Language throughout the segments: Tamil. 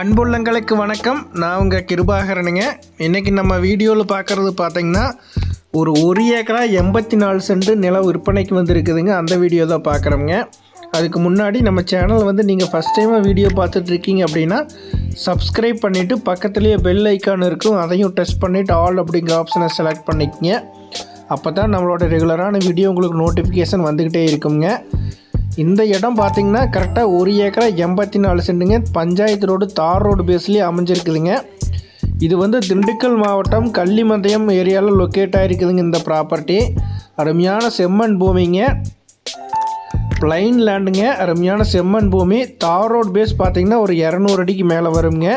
அன்புள்ளங்களுக்கு வணக்கம். நான் உங்கள் கிருபாகரனுங்க. இன்றைக்கி நம்ம வீடியோவில் பார்க்குறது பார்த்தீங்கன்னா ஒரு ஒரு ஏக்கரா எண்பத்தி நாலு சென்ட் நிலம் விற்பனைக்கு வந்திருக்குதுங்க. அந்த வீடியோ தான் பார்க்குறோங்க அதுக்கு முன்னாடி நம்ம சேனல் வந்து நீங்கள் ஃபஸ்ட் டைமாக வீடியோ பார்த்துட்ருக்கீங்க அப்படின்னா சப்ஸ்கிரைப் பண்ணிவிட்டு பக்கத்துலேயே பெல் ஐக்கான் இருக்கும். அதையும் டெஸ்ட் பண்ணிவிட்டு ஆல் அப்படிங்கிற ஆப்ஷனை செலக்ட் பண்ணிக்கங்க. அப்போ தான் நம்மளோட ரெகுலரான வீடியோ உங்களுக்கு நோட்டிஃபிகேஷன் வந்துக்கிட்டே இருக்குங்க. இந்த இடம் பார்த்தீங்கன்னா கரெக்டாக ஒரு ஏக்கரா எண்பத்தி நாலு சென்ட்டுங்க. பஞ்சாயத்து ரோடு தார் ரோடு பேஸ்லேயே அமைஞ்சிருக்குதுங்க. இது வந்து திண்டுக்கல் மாவட்டம் கள்ளிமந்தயம் ஏரியாவில் லொக்கேட் ஆகிருக்குதுங்க இந்த ப்ராப்பர்ட்டி அருமையான செம்மண் பூமிங்க. பிளைன் லேண்டுங்க. அருமையான செம்மண் பூமி. தார் ரோடு பேஸ் பார்த்தீங்கன்னா ஒரு இரநூறு அடிக்கு மேலே வருங்க.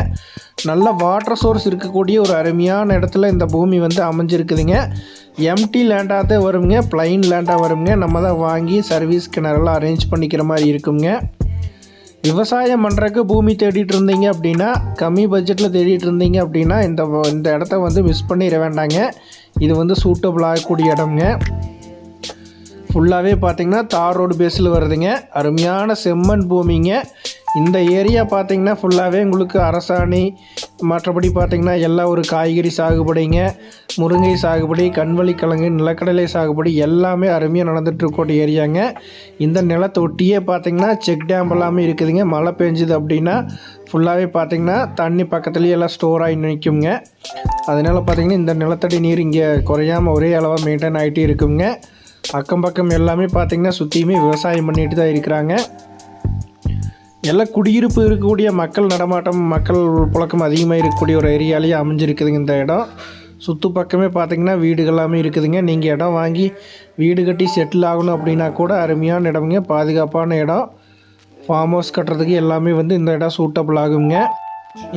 நல்ல வாட்டர் சோர்ஸ் இருக்கக்கூடிய ஒரு அருமையான இடத்துல இந்த பூமி வந்து அமைஞ்சிருக்குதுங்க. எம்டி லேண்டாக தான் வருங்க. பிளைன் லேண்டாக வருங்க. நம்ம தான் வாங்கி சர்வீஸ் கிணறெல்லாம் அரேஞ்ச் பண்ணிக்கிற மாதிரி இருக்குங்க. விவசாயம் பண்ணுறக்கு பூமி தேடிட்டு இருந்தீங்க அப்படின்னா கம்மி பட்ஜெட்டில் தேடிட்டு இருந்தீங்க அப்படின்னா இந்த இந்த இடத்த வந்து மிஸ் பண்ணிட வேண்டாங்க. இது வந்து சூட்டபிள் ஆகக்கூடிய இடம்ங்க. ஃபுல்லாகவே பார்த்தீங்கன்னா தார் ரோடு பேஸில் வருதுங்க அருமையான செம்மண் பூமிங்க. இந்த ஏரியா பார்த்திங்கன்னா ஃபுல்லாகவே உங்களுக்கு அரசாணி மற்றபடி பார்த்தீங்கன்னா எல்லா ஒரு காய்கறி சாகுபடிங்க முருங்கை சாகுபடி கண்வழி கிழங்கு நிலக்கடலை சாகுபடி எல்லாமே அருமையாக நடந்துகிட்ருக்கோட்ட ஏரியாங்க இந்த நிலத்தை ஒட்டியே பார்த்திங்கன்னா செக் டேம் எல்லாமே இருக்குதுங்க. மழை பெஞ்சுது அப்படின்னா ஃபுல்லாகவே பார்த்திங்கன்னா தண்ணி பக்கத்துலேயே எல்லாம் ஸ்டோர் ஆகி நிற்குங்க அதனால் பார்த்திங்கன்னா இந்த நிலத்தடி நீர் இங்கே குறையாமல் ஒரே அளவாக மெயின்டைன் ஆகிட்டே இருக்குங்க. அக்கம் பக்கம் எல்லாமே பார்த்திங்கன்னா சுற்றியுமே விவசாயம் பண்ணிட்டு தான் இருக்கிறாங்க. எல்லாம் குடியிருப்பு இருக்கக்கூடிய மக்கள் நடமாட்டம் மக்கள் புழக்கம் அதிகமாக இருக்கக்கூடிய ஒரு ஏரியாலேயே அமைஞ்சிருக்குதுங்க இந்த இடம். சுற்று பக்கமே பார்த்திங்கன்னா வீடுகள் எல்லாமே இருக்குதுங்க. நீங்கள் இடம் வாங்கி வீடு கட்டி செட்டில் ஆகணும் அப்படின்னா கூட அருமையான இடமுங்க. பாதுகாப்பான இடம். ஃபார்ம் ஹவுஸ் கட்டுறதுக்கு எல்லாமே வந்து இந்த இடம் சூட்டபிள் ஆகுங்க.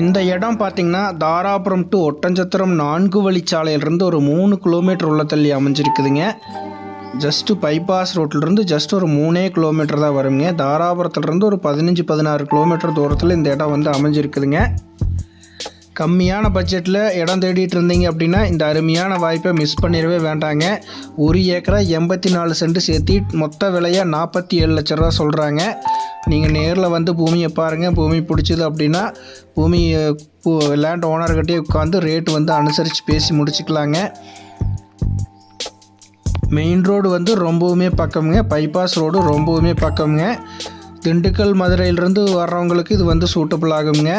இந்த இடம் பார்த்திங்கன்னா தாராபுரம் டு ஒட்டஞ்சத்திரம் நான்கு வழிச்சாலையிலிருந்து ஒரு மூணு கிலோமீட்டர் உள்ள தள்ளி அமைஞ்சிருக்குதுங்க. ஜஸ்ட்டு பைபாஸ் ரோட்டிலிருந்து ஜஸ்ட் ஒரு மூணே கிலோமீட்டர் தான் வருங்க. தாராபுரத்துலேருந்து ஒரு பதினஞ்சு பதினாறு கிலோமீட்டர் தூரத்தில் இந்த இடம் வந்து அமைஞ்சிருக்குதுங்க. கம்மியான பட்ஜெட்டில் இடம் தேடிட்டு இருந்தீங்க அப்படின்னா இந்த அருமையான வாய்ப்பை மிஸ் பண்ணிடவே வேண்டாங்க. ஒரு ஏக்கரா எண்பத்தி நாலு சென்ட் சேர்த்தி மொத்த விலையாக நாற்பத்தி ஏழு லட்ச ரூபா சொல்கிறாங்க நீங்கள் நேரில் வந்து பூமியை பாருங்கள் பூமி பிடிச்சிது அப்படின்னா பூமி லேண்ட் ஓனர்கிட்டே உட்காந்து ரேட்டு வந்து அனுசரித்து பேசி முடிச்சுக்கலாங்க. மெயின் ரோடு வந்து ரொம்பவுமே பக்கமுங்க. பைபாஸ் ரோடு ரொம்பவுமே பக்கமுங்க. திண்டுக்கல் மதுரையிலிருந்து வர்றவங்களுக்கு இது வந்து சூட்டபிள் ஆகுங்க.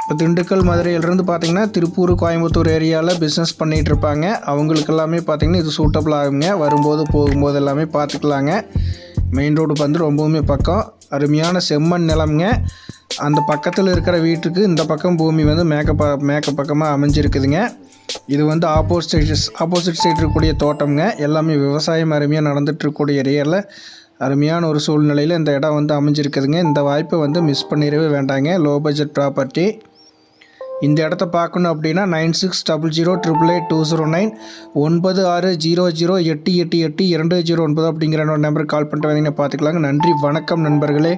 இப்போ திண்டுக்கல் மதுரையிலிருந்து பார்த்திங்கன்னா திருப்பூர் கோயம்புத்தூர் ஏரியாவில் பிஸ்னஸ் பண்ணிகிட்டு இருப்பாங்க. அவங்களுக்கு எல்லாமே பார்த்திங்கன்னா இது சூட்டபிள் ஆகுங்க. வரும்போது போகும்போது எல்லாமே பார்த்துக்கலாங்க மெயின் ரோடு வந்து ரொம்பவுமே பக்கம். அருமையான செம்மண் நிலம்ங்க. அந்த பக்கத்தில் இருக்கிற வீட்டுக்கு இந்த பக்கம் பூமி வந்து மேக்க ப மேக்க பக்கமாக அமைஞ்சிருக்குதுங்க. இது வந்து ஆப்போசிட் ஆப்போசிட் சைடு இருக்கக்கூடிய தோட்டம்ங்க. எல்லாமே விவசாயம் அருமையாக நடந்துட்டு இருக்கக்கூடிய ஏரியாவில் அருமையான ஒரு சூழ்நிலையில் இந்த இடம் வந்து அமைஞ்சிருக்குதுங்க. இந்த வாய்ப்பை வந்து மிஸ் பண்ணிடவே வேண்டாங்க. லோ பட்ஜெட் ப்ராப்பர்ட்டி இந்த இடத்த பார்க்கணும் அப்படின்னா nine six double zero triple eight two zero nine ஒன்பது ஆறு ஜீரோ ஜீரோ எட்டு எட்டு எட்டு இரண்டு ஜீரோ ஒன்பது அப்படிங்கிற நம்பருக்கு கால் பண்ணிட்டு வந்தீங்கன்னா பார்த்துக்கலாங்க. நன்றி வணக்கம் நண்பர்களே.